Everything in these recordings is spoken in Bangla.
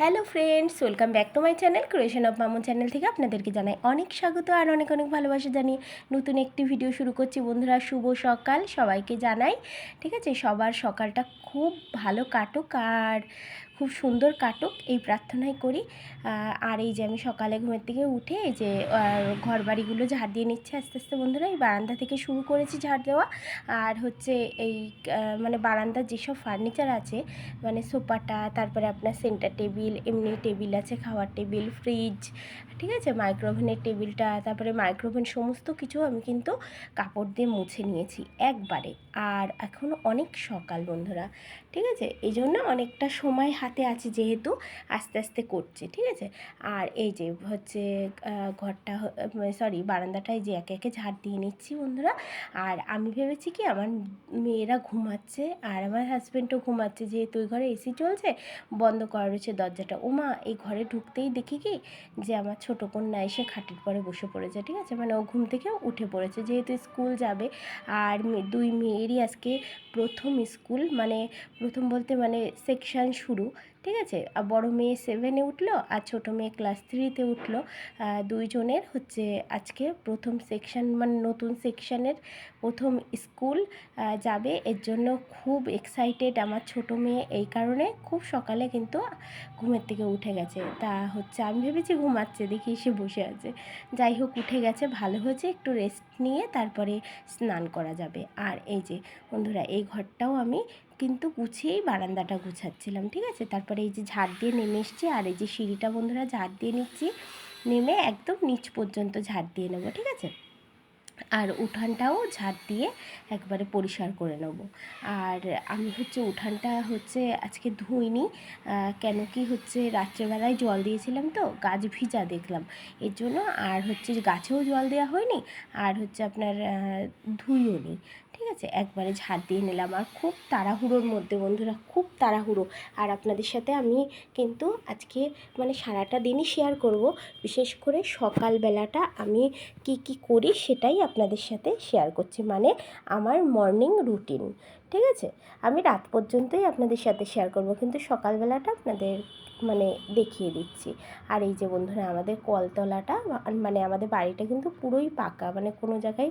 Hello friends, welcome back to my channel, creation of Mamun channel থেকে আপনাদেরকে জানাই অনেক স্বাগত আর অনেক অনেক ভালোবাসা জানি নতুন একটি ভিডিও শুরু করছি। বন্ধুরা, শুভ সকাল, সবাইকে জানাই, ঠিক আছে? সবার সকালটা খুব ভালো কাটুক আর খুব সুন্দর কাটুক, এই প্রার্থনাই করি। আর এই যে আমি সকালে ঘুমের থেকে উঠে এই যে ঘর বাড়িগুলো ঝাড় দিয়ে নিচ্ছে আস্তে আস্তে বন্ধুরা। এই বারান্দা থেকে শুরু করেছি ঝাড় দেওয়া। আর হচ্ছে এই মানে বারান্দার যেসব ফার্নিচার আছে মানে সোফাটা, তারপরে আপনার সেন্টার টেবিল, এমনি টেবিল আছে, খাওয়ার টেবিল, ফ্রিজ, ঠিক আছে? মাইক্রোওভেনের টেবিলটা, তারপরে মাইক্রোভেন সমস্ত কিছু আমি কিন্তু কাপড় দিয়ে মুছে নিয়েছি একবারে। আর এখন অনেক সকাল বন্ধুরা। ঠিক আছে? এই জন্য অনেকটা সময় হাতে আছে যেহেতু আস্তে আস্তে করছে, ঠিক আছে? আর এই যে হচ্ছে ঘরটা সরি বারান্দাটায় যে একে একে ঝাড় দিয়ে নিচ্ছি বন্ধুরা। আর আমি ভেবেছি কি আমার মেয়েরা ঘুমাচ্ছে আর আমার হাজব্যান্ডও ঘুমাচ্ছে যেহেতু ওই ঘরে এসি চলছে, বন্ধ করা রয়েছে দরজাটা। ওমা এই ঘরে ঢুকতেই দেখি কি যে আমার ছোটো কন্যা এসে খাটের পরে বসে পড়েছে, ঠিক আছে? মানে ও ঘুম থেকে উঠে পড়েছে যেহেতু স্কুল যাবে। আর দুই মেয়েরই আজকে প্রথম স্কুল মানে প্রথম বলতে মানে সেকশন শুরু, ঠিক আছে? আর বড় মেয়ে সেভেনে উঠল, আর ছোটো মেয়ে ক্লাস থ্রিতে উঠল। দুইজনের হচ্ছে আজকে প্রথম সেকশন মানে নতুন সেকশানের প্রথম স্কুল যাবে। এর জন্য খুব এক্সাইটেড আমার ছোটো মেয়ে, এই কারণে খুব সকালে কিন্তু ঘুমের থেকে উঠে গেছে। তা হচ্ছে আমি ভেবেছি ঘুমাচ্ছে, দেখি সে বসে আছে। যাই হোক, উঠে গেছে, ভালো হয়েছে, একটু রেস্ট নিয়ে তারপরে স্নান করা যাবে। আর এই যে বন্ধুরা, এই ঘরটাও আমি কিন্তু গুছিয়েই বারান্দাটা গুছাচ্ছিলাম, ঠিক আছে? তারপরে এই যে ঝাড় দিয়ে নেমে এসছি আর এই যে সিঁড়িটা বন্ধুরা ঝাড় দিয়ে নিচ্ছি, নেমে একদম নিচ পর্যন্ত ঝাড় দিয়ে নেব, ঠিক আছে? আর উঠানটাও ঝাড় দিয়ে একবারে পরিষ্কার করে নেব। আর আমি হচ্ছে উঠানটা হচ্ছে আজকে ধুইনি কেন কি হচ্ছে রাত্রেবেলায় জল দিয়েছিলাম তো, গাছ ভিজা দেখলাম। এর জন্য আর হচ্ছে গাছেও জল দেওয়া হয়নি, আর হচ্ছে আপনার ধুইও নি ঠিক আছে? একবারে ঝাড় দিয়ে নিলাম। আর খুব তাড়াহুড়োর মধ্যে বন্ধুরা, খুব তাড়াহুড়ো। আর আপনাদের সাথে আমি কিন্তু আজকে মানে সারাটা দিনই শেয়ার করব। বিশেষ করে সকালবেলাটা আমি কি কি করি সেটাই আপনাদের সাথে শেয়ার করছি। মানে আমার মর্নিং রুটিন ঠিক আছে? আমি রাত পর্যন্তই আপনাদের সাথে শেয়ার করব, কিন্তু সকালবেলাটা আপনাদের মানে দেখিয়ে দিচ্ছি। আর এই যে বন্ধুরা, আমাদের কলতলাটা মানে আমাদের বাড়িটা কিন্তু পুরোই পাকা মানে কোনো জায়গায়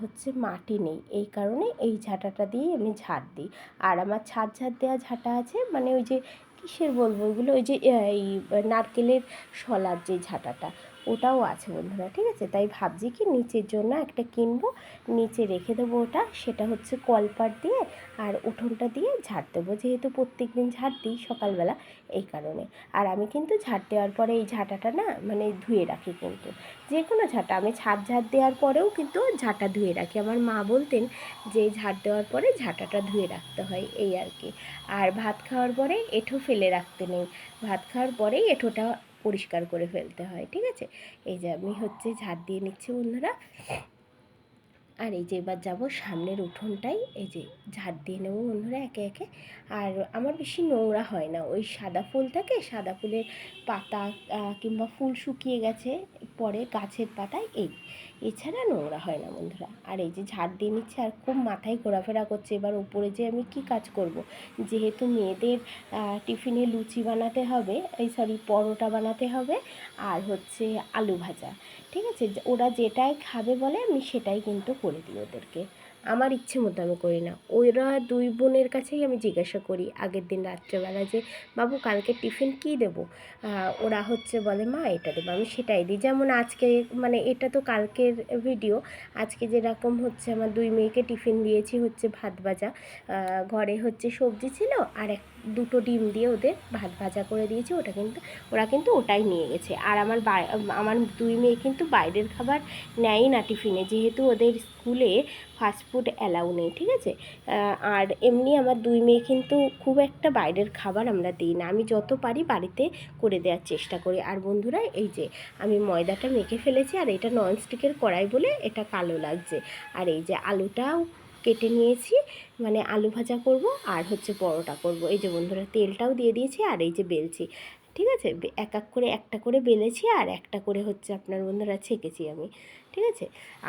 হচ্ছে মাটি নেই। এই কারণে এই ঝাঁটাটা দিয়েই আমি ঝাড় দিই। আর আমার ছাদ ঝাড় দেওয়া ঝাঁটা আছে মানে ওই যে কিসের বলব ওইগুলো? ওই যে এই নারকেলের শলার যে ঝাঁটাটা। ওটাও আছে বন্ধুরা, ঠিক আছে? তাই ভাবছি কি নিচের জন্য একটা কিনবো, নিচে রেখে দেবো ওটা, সেটা হচ্ছে কলপাট দিয়ে আর উঠোনটা দিয়ে ঝাড় দেবো। যেহেতু প্রত্যেক দিন ঝাড় দিই সকালবেলা এই কারণে। আর আমি কিন্তু ঝাড় দেওয়ার পরে এই ঝাঁটাটা না মানে ধুয়ে রাখি কিন্তু। যে কোনো ঝাঁটা, আমি ছাদ ঝাড় দেওয়ার পরেও কিন্তু ঝাঁটা ধুয়ে রাখি। আমার মা বলতেন যে ঝাড় দেওয়ার পরে ঝাঁটাটা ধুয়ে রাখতে হয়, এই আর কি। আর ভাত খাওয়ার পরে এঁঠো ফেলে রাখতে নেই। ভাত খাওয়ার পরেই এঁঠোটা পরিষ্কার করে ফেলতে হয়, ঠিক আছে? এই যে আমি হচ্ছে ঝাড় দিয়ে নিচ্ছি বন্ধুরা। আর এই যে এবার যাব সামনের উঠোনটাই এই যে ঝাড় দিয়ে নেব বন্ধুরা একে একে। আর আমার বেশি নোংরা হয় না, ওই সাদা ফুল থাকে, সাদা ফুলের পাতা কিংবা ফুল শুকিয়ে গেছে, পরে গাছের পাতায় এই। এছাড়া নোংরা হয় না বন্ধুরা। আর এই যে ঝাড় দিয়ে নিচ্ছে আর খুব মাথায় ঘোরাফেরা করছে। এবার উপরে যে আমি কি কাজ করব? যেহেতু মেয়েদের টিফিনে লুচি বানাতে হবে এই সরি পরোটা বানাতে হবে আর হচ্ছে আলু ভাজা। ঠিক আছে? ওরা যেটাই খাবে বলে আমি সেটাই কিন্তু করে দিই ওদেরকে। আমার ইচ্ছে মতো আমি করি না। ওরা দুই বোনের কাছেই আমি জিজ্ঞাসা করি আগের দিন রাত্রেবেলা যে, বাবু, কালকে টিফিন কী দেব? ওরা হচ্ছে বলে, মা, এটা দেবো। আমি সেটাই দিই। যেমন আজকে মানে এটা তো কালকের ভিডিও আজকে যেরকম হচ্ছে আমার দুই মেয়েকে টিফিন দিয়েছি হচ্ছে ভাত ভাজা। ঘরে হচ্ছে সবজি ছিল আর এক দুটো ডিম দিয়ে ওদের ভাত ভাজা করে দিয়েছি, ওটা কিন্তু, ওরা কিন্তু ওটাই নিয়ে গেছে। আর আমার আমার দুই মেয়ে কিন্তু বাইরের খাবার নেয়ই না টিফিনে, যেহেতু ওদের স্কুলে ফাস্টফুড অ্যালাউ নেই, ঠিক আছে? আর এমনি আমার দুই মেয়ে কিন্তু খুব একটা বাইরের খাবার আমরা দিই না, আমি যত পারি বাড়িতে করে দেওয়ার চেষ্টা করি। আর বন্ধুরা, এই যে আমি ময়দাটা মেখে ফেলেছি, আর এটা ননস্টিকের কড়াই বলে এটা কালো লাগছে। আর এই যে আলুটাও কেটে নিয়েছি। মানে আলু ভাজা করব আর হচ্ছে পরোটা করব। এই যে বন্ধুরা, তেলটাও দিয়ে দিয়েছি আর এই যে বেলছি ঠিক আছে? এক এক করে একটা করে বেলেছি আর একটা করে হচ্ছে আপনার বন্ধুরা ছেঁকেছি আমি, ঠিক আছে?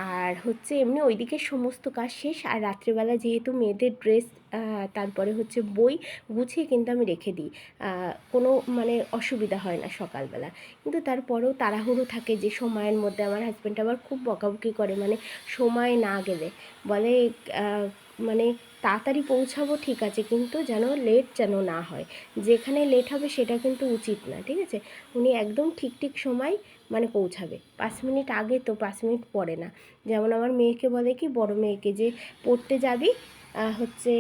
আর হচ্ছে এমনি ওইদিকে সমস্ত কাজ শেষ আর রাত্রেবেলা যেহেতু মেয়েদের ড্রেস তারপরে হচ্ছে বই গুছিয়ে কিন্তু আমি রেখে দিই। কোনো মানে অসুবিধা হয় না সকালবেলা। কিন্তু তারপরেও তাড়াহুড়ো থাকে যে সময়ের মধ্যে। আমার হাজব্যান্ড আবার খুব বকাবকি করে মানে সময় না গেলে। বলে মানে তাড়াতাড়ি পৌঁছাবো, ঠিক আছে, কিন্তু যেন লেট যেন না হয়। যেখানে লেট হবে সেটা কিন্তু উচিত না, ঠিক আছে? উনি একদম ঠিক ঠিক সময় মানে পৌঁছাবে। পাঁচ মিনিট আগে তো, পাঁচ মিনিট পরে না। যেমন আমার মেয়েকে বলে কি, বড় মেয়েকে যে পড়তে যাবি হচ্ছে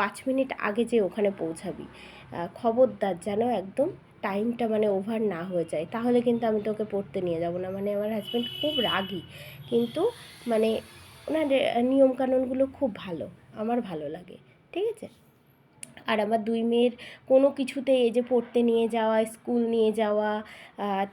পাঁচ মিনিট আগে যে ওখানে পৌঁছাবি খবরদার যেন একদম টাইমটা মানে ওভার না হয়ে যায়। তাহলে কিন্তু আমি তোকে পড়তে নিয়ে যাব না। মানে আমার হাজব্যান্ড খুব রাগী। কিন্তু মানে ওনার নিয়মকানুনগুলো খুব ভালো, আমার ভালো লাগে, ঠিক আছে? আর আমার দুই মেয়ের কোনো কিছুতে এই যে পড়তে নিয়ে যাওয়া, স্কুল নিয়ে যাওয়া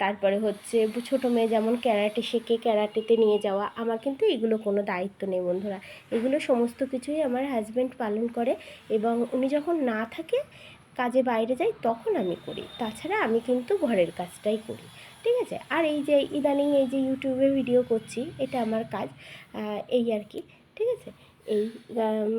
তারপরে হচ্ছে ছোটো মেয়ে যেমন ক্যারাটে শেখে ক্যারাটেতে নিয়ে যাওয়া, আমার কিন্তু এগুলো কোনো দায়িত্ব নেই বন্ধুরা। এগুলো সমস্ত কিছুই আমার হাজব্যান্ড পালন করে এবং উনি যখন না থাকে কাজে বাইরে যাই, তখন আমি করি। তাছাড়া আমি কিন্তু ঘরের কাজটাই করি, ঠিক আছে? আর এই যে ইদানিং এই যে ইউটিউবে ভিডিও করছি, এটা আমার কাজ এই আর কি, ঠিক আছে? এই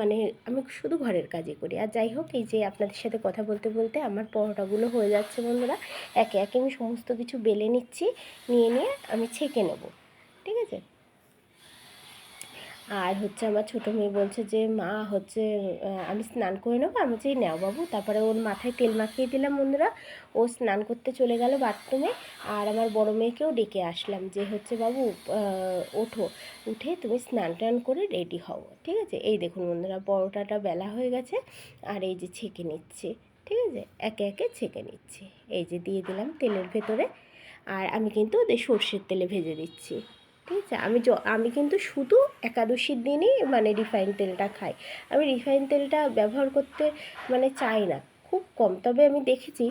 মানে আমি শুধু ঘরের কাজই করি। আর যাই হোক, এই যে আপনাদের সাথে কথা বলতে বলতে আমার পরোটাগুলো হয়ে যাচ্ছে বন্ধুরা। একে একে আমি সমস্ত কিছু বেলে নিচ্ছি, নিয়ে নিয়ে আমি ছেঁকে নেব, ঠিক আছে? আর হচ্ছে আমার ছোটো মেয়ে বলছে যে, মা, হচ্ছে আমি স্নান করে নেব, আমি যে নেও বাবু তারপরে ওর মাথায় তেল মাখিয়ে দিলাম বন্ধুরা। ও স্নান করতে চলে গেল বাথরুমে আর আমার বড় মেয়েকেও ডেকে আসলাম যে, হচ্ছে বাবু ওঠো। উঠে তুমি স্নান টান করে রেডি হও, ঠিক আছে? এই দেখুন বন্ধুরা, পরোটাটা বেলা হয়ে গেছে। আর এই যে ছেঁকে নিচ্ছি, ঠিক আছে? একে একে ছেঁকে নিচ্ছি। এই যে দিয়ে দিলাম তেলের ভেতরে। আর আমি কিন্তু ওদের সর্ষের তেলে ভেজে দিচ্ছি। ঠিক আছে আমি আমি কিন্তু শুধু একাদশীর দিনই মানে রিফাইন তেলটা খাই। আমি রিফাইন তেলটা ব্যবহার করতে মানে চাই না, খুব কম। তবে আমি দেখেছি,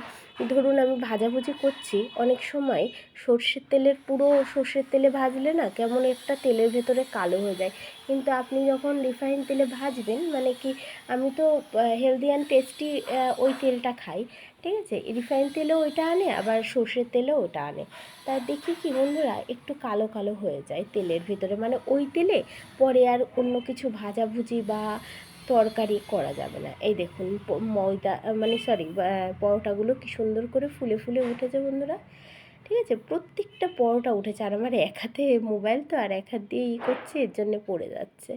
ধরুন আমি ভাজাভুজি করছি, অনেক সময় সর্ষের তেলের পুরো সর্ষের তেলে ভাজলে না কেমন একটা তেলের ভেতরে কালো হয়ে যায়। কিন্তু আপনি যখন রিফাইন তেলে ভাজবেন মানে কি আমি তো হেলদি অ্যান্ড টেস্টি ওই তেলটা খাই। ঠিক আছে? রিফাইন তেলেও ওইটা আনে, আবার সর্ষের তেলেও ওটা আনে। তা দেখি কি বন্ধুরা, একটু কালো কালো হয়ে যায় তেলের ভিতরে। মানে ওই তেলে পরে আর অন্য কিছু ভাজাভুজি বা তরকারি করা যাবে না। এই দেখুন ময়দা মানে সরি পরোটাগুলো কি সুন্দর করে ফুলে ফুলে উঠেছে বন্ধুরা। ঠিক আছে? প্রত্যেকটা পরোটা উঠেছে, আর আমার এক হাতে মোবাইল তো, আর এক হাত দিয়ে ই করছে, এর জন্য পড়ে যাচ্ছে।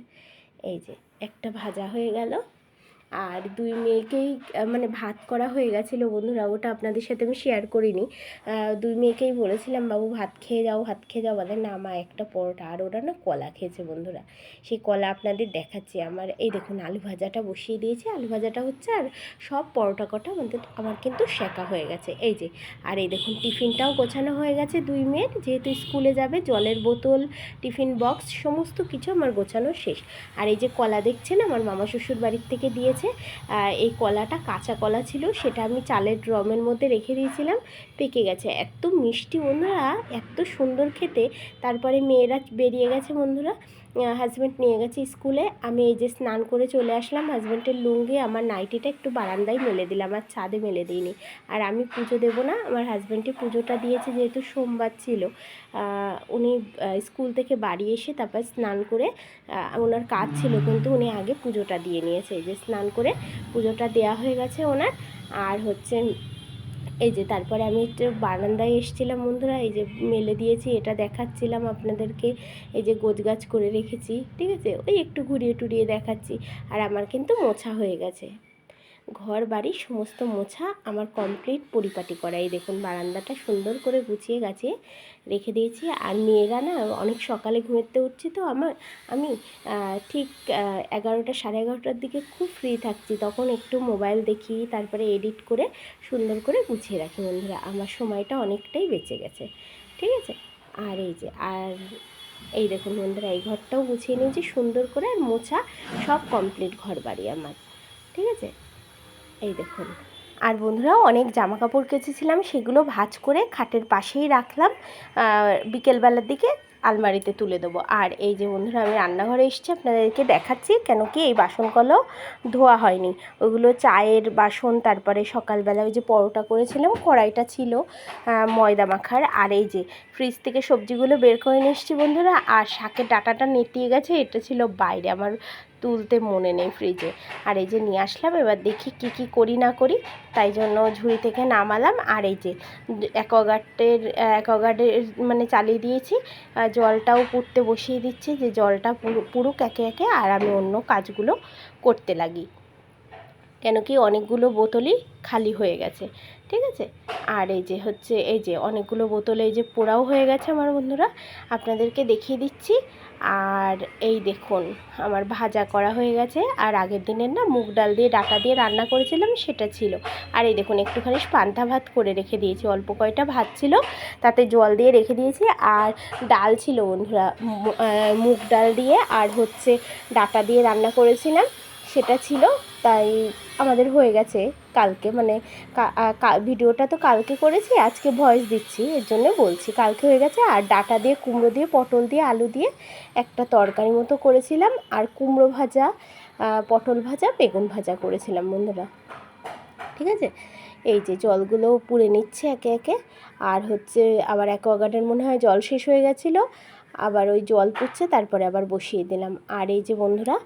এই যে, একটা ভাজা হয়ে গেল। আর দুই মেয়েকেই মানে ভাত করা হয়ে গেছিল বন্ধুরা, ওটা আপনাদের সাথে আমি শেয়ার করিনি। দুই মেয়েকেই বলেছিলাম, বাবু, ভাত খেয়ে যাও, ভাত খেয়ে যাও বলে না, মা, একটা পরোটা। আর ওরা না কলা খেয়েছে বন্ধুরা। সেই কলা আপনাদের দেখাচ্ছি। আমার, এই দেখুন, আলু ভাজাটা বসিয়ে দিয়েছি। আলু ভাজাটা হচ্ছে, আর সব পরোটা কটা আমাদের, আমার কিন্তু শেখা হয়ে গেছে। এই যে, আর এই দেখুন, টিফিনটাও গোছানো হয়ে গেছে দুই মেয়ের। যেহেতু স্কুলে যাবে, জলের বোতল, টিফিন বক্স, সমস্ত কিছু আমার গোছানো শেষ। আর এই যে কলা দেখছেন, আমার মামা শ্বশুর বাড়ির থেকে দিয়েছে আর এই কলাটা কাঁচা কলা ছিল, সেটা আমি চালের ড্রমের মধ্যে রেখে দিয়েছিলাম, পেকে গেছে। এত মিষ্টি বন্ধুরা, এত সুন্দর খেতে। তারপরে মেয়েরা বেরিয়ে গেছে বন্ধুরা হাজব্যান্ড নিয়ে গেছে স্কুলে আমি এই যে স্নান করে চলে আসলাম হাজব্যান্ডের লুঙ্গি আমার নাইটিটা একটু বারান্দায় মেলে দিলাম, আর ছাদে মেলে দিইনি। আর আমি পুজো দেবো না, আমার হাজব্যান্ডে পুজোটা দিয়েছে যেহেতু সোমবার ছিল। উনি স্কুল থেকে বাড়ি এসে তারপর স্নান করে ওনার কাজ ছিল কিন্তু উনি আগে পুজোটা দিয়ে নিয়েছে। এই যে স্নান করে পুজোটা দেওয়া হয়ে গেছে ওনার। আর হচ্ছে এই যে তারপরে আমি একটু বারান্দায় এসেছিলাম বন্ধুরা, এই যে মেলে দিয়েছি, এটা দেখাচ্ছিলাম আপনাদেরকে। এই যে গোছগাছ করে রেখেছি, ঠিক আছে? ওই একটু ঘুরিয়ে টুরিয়ে দেখাচ্ছি। আর আমার কিন্তু মোছা হয়ে গেছে। ঘর, বাড়ি, সমস্ত মোছা আমার কমপ্লিট পরিপাটি করা। এই দেখুন, বারান্দাটা সুন্দর করে গুছিয়ে গাছিয়ে রেখে দিয়েছি। আর মেয়েরা না, অনেক সকালে ঘুমেতে উঠছি তো আমার। আমি ঠিক এগারোটা, সাড়ে এগারোটার দিকে খুব ফ্রি থাকছি। তখন একটু মোবাইল দেখি, তারপরে এডিট করে সুন্দর করে গুছিয়ে রাখি বন্ধুরা। আমার সময়টা অনেকটাই বেঁচে গেছে। ঠিক আছে? আর এই যে, আর এই দেখুন বন্ধুরা, এই ঘরটাও গুছিয়ে নিয়েছি সুন্দর করে। আর মোছা সব কমপ্লিট ঘর বাড়ি আমার। ঠিক আছে? এই দেখুন। আর বন্ধুরা অনেক জামা কাপড় কেচেছিলাম, সেগুলো ভাঁজ করে খাটের পাশেই রাখলাম। বিকেলবেলার দিকে আলমারিতে তুলে দেবো। আর এই যে বন্ধুরা, আমি রান্নাঘরে এসেছি, আপনাদেরকে দেখাচ্ছি কেন কি এই বাসনগুলো ধোয়া হয়নি। ওগুলো চায়ের বাসন, তারপরে সকালবেলা ওই যে পরোটা করেছিলাম, কড়াইটা ছিল ময়দা মাখার। আর এই যে ফ্রিজ থেকে সবজিগুলো বের করে নিয়ে এসেছি বন্ধুরা, আর শাকের ডাটাটা নেতিয়ে গেছে, এটা ছিল বাইরে। আমার তুলতে মনে নেই ফ্রিজে আর এই যে নিয়ে আসলাম, এবার দেখি কি কি করি না করি, তাই জন্য ঝুড়ি থেকে নামালাম। আর এই যে অ্যাকোয়াগার্ডের অ্যাকোয়াগার্ডের মানে চালিয়ে দিয়েছি জলটাও পুড়তে বসিয়ে দিচ্ছি যে জলটা পুরো, পুরুক একে একে, আর আমি অন্য কাজগুলো করতে লাগি। কেন কি অনেকগুলো বোতলই খালি হয়ে গেছে। ঠিক আছে? আর এই যে হচ্ছে, এই যে অনেকগুলো বোতলে, এই যে পোড়াও হয়ে গেছে আমার বন্ধুরা। আপনাদেরকে দেখিয়ে দিচ্ছি। আর এই দেখুন, আমার ভাজা করা হয়ে গেছে। আর আগের দিনের না মুগ ডাল দিয়ে ডাটা দিয়ে রান্না করেছিলাম, সেটা ছিল। আর এই দেখুন, একটুখানি পান্তা ভাত করে রেখে দিয়েছি। অল্প কয়টা ভাত ছিল, তাতে জল দিয়ে রেখে দিয়েছি। আর ডাল ছিল বন্ধুরা মুগ ডাল দিয়ে আর হচ্ছে ডাটা দিয়ে রান্না করেছিলাম, সেটা ছিল। তাই আমাদের হয়ে গেছে। কালকে মানে ভিডিওটা তো কালকে করেছি, আজকে ভয়েস দিচ্ছি, এর জন্য বলছি। কালকে হয়ে গেছে, আর ডাটা দিয়ে, কুমড়ো দিয়ে, পটল দিয়ে, আলু দিয়ে একটা তরকারি মতো করেছিলাম, আর কুমড়ো ভাজা পটল ভাজা, বেগুন ভাজা করেছিলাম বন্ধুরা। ঠিক আছে? এই যে জলগুলো পুড়ে নিচ্ছে একে একে, আর হচ্ছে আবার অ্যাকোয়াগার্ডের মনে হয় জল শেষ হয়ে গেছিল, আবার ওই জল পুড়ছে, তারপরে আবার বসিয়ে দিলাম। আর এই যে বন্ধুরা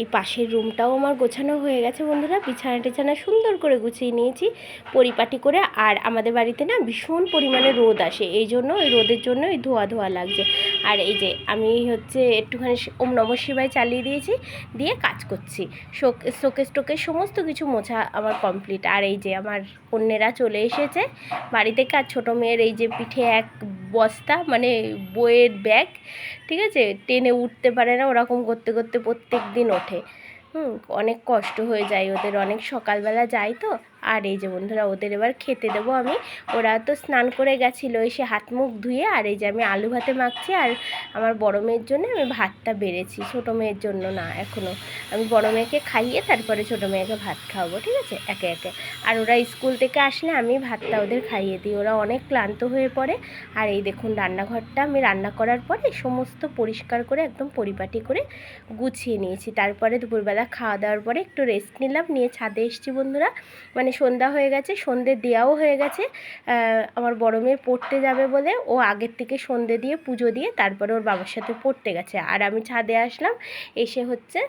এই পাশের রুমটাও আমার গোছানো হয়ে গেছে, বন্ধুরা। বিছানা টিছানা সুন্দর করে গুছিয়ে নিয়েছি, পরিপাটি করে। আর আমাদের বাড়িতে না ভীষণ পরিমাণে রোদ আসে, এই জন্য ওই রোদের জন্য ওই ধোয়া ধোয়া লাগছে। আর এই যে আমি হচ্ছে একটুখানি ওম নম শিবায় চালিয়ে দিয়েছি, দিয়ে কাজ করছি। শোক, শোকেস টোকেস সমস্ত কিছু মোছা আমার কমপ্লিট। আর এই যে আমার কন্যেরা চলে এসেছে বাড়ি থেকে আর ছোটো মেয়ের এই যে পিঠে এক বস্তা মানে বইয়ের ব্যাগ, ঠিক আছে? টেনে উঠতে পারে না, ওরকম করতে করতে প্রত্যেক দিন হুম অনেক কষ্ট হয়ে যায় ওদের অনেক সকালবেলা যায় তো। আর এই যে বন্ধুরা, ওদের এবার খেতে দেবো আমি। ওরা তো স্নান করে গেছিল, এসে হাত মুখ ধুয়ে, আর এই যে আমি আলু ভাতে মাখছি, আর আমার বড় মেয়ের জন্য আমি ভাতটা বেড়েছি। ছোটো মেয়ের জন্য না এখনও আমি বড় মেয়েকে খাইয়ে তারপরে ছোটো মেয়েকে ভাত খাওয়াবো, ঠিক আছে? একে একে। আর ওরা স্কুল থেকে আসলে আমি ভাতটা ওদের খাইয়ে দিই। ওরা অনেক ক্লান্ত হয়ে পড়ে। আর এই দেখুন, রান্নাঘরটা আমি রান্না করার পরে সমস্ত পরিষ্কার করে একদম পরিপাটি করে গুছিয়ে নিয়েছি। তারপরে দুপুরবেলা খাওয়া দাওয়ার পরে একটু রেস্ট নিলাম, নিয়ে ছাদে এসেছি বন্ধুরা। মানে সন্ধ্যা হয়ে গেছে, সন্ধে দেওয়াও হয়ে গেছে। আমার বড় মেয়ে পড়তে যাবে বলে ও আগের থেকে সন্ধে দিয়ে পুজো দিয়ে তারপরে ওর বাবার সাথে পড়তে গেছে। আর আমি ছাদে আসলাম, এসে হচ্ছে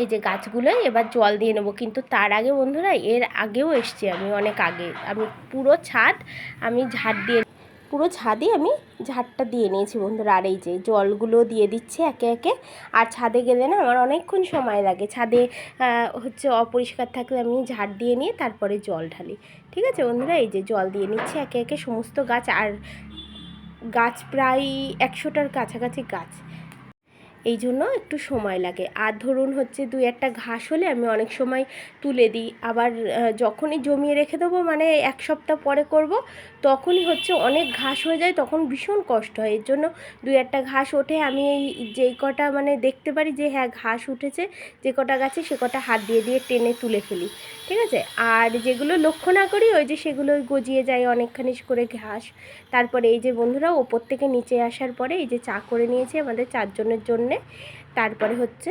এই যে গাছগুলোয় এবার জল দিয়ে নেব। কিন্তু তার আগে বন্ধুরা, এর আগেও এসছি আমি অনেক আগে। আমি পুরো ছাদ আমি ঝাড় দিয়ে পুরো ছাদে আমি ঝাড়টা দিয়ে নিয়েছি বন্ধুরা। আর এই যে জলগুলো দিয়ে দিচ্ছে একে একে। আর ছাদে গেলে না আমার অনেকক্ষণ সময় লাগে। ছাদে হচ্ছে অপরিষ্কার থাকলে আমি ঝাড় দিয়ে নিয়ে তারপরে জল ঢালি। ঠিক আছে বন্ধুরা? এই যে জল দিয়ে নিচ্ছে একে একে সমস্ত গাছ। আর গাছ প্রায় একশোটার কাছাকাছি গাছ। এই জন্য একটু সময় লাগে। আর ধরুন হচ্ছে দুই একটা ঘাস হলে আমি অনেক সময় তুলে দিই। আবার যখনই জমিয়ে রেখে দেবো মানে এক সপ্তাহ পরে করব, তখনই হচ্ছে অনেক ঘাস হয়ে যায়, তখন ভীষণ কষ্ট হয়। এর জন্য দুই একটা ঘাস ওঠে, আমি এই যেই কটা মানে দেখতে পারি যে হ্যাঁ ঘাস উঠেছে, যে কটা গাছে সে কটা হাত দিয়ে দিয়ে টেনে তুলে ফেলি। ঠিক আছে? আর যেগুলো লক্ষ্য না করি, ওই যে সেগুলো গজিয়ে যায় অনেকখানি করে ঘাস। তারপরে এই যে বন্ধুরা, ওপর থেকে নিচে আসার পরে এই যে চা করে নিয়েছি আমাদের চারজনের জন্যে। তারপরে হচ্ছে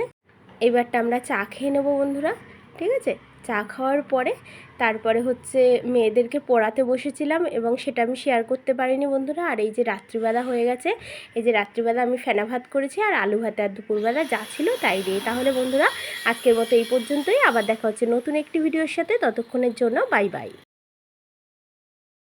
এবারটা আমরা চা খেয়ে নেব বন্ধুরা, ঠিক আছে? চা খাওয়ার পরে তারপরে হচ্ছে মেয়েদেরকে পড়াতে বসেছিলাম এবং সেটা আমি শেয়ার করতে পারিনি বন্ধুরা। আর এই যে রাত্রিবেলা হয়ে গেছে, এই যে রাত্রিবেলা আমি ফেনা ভাত করেছি আর আলু ভাতে আর দুপুরবেলা যা ছিল তাই দিয়ে। তাহলে বন্ধুরা, আজকের মতো এই পর্যন্তই। আবার দেখা হচ্ছে নতুন একটি ভিডিওর সাথে। ততক্ষণের জন্য বাই বাই।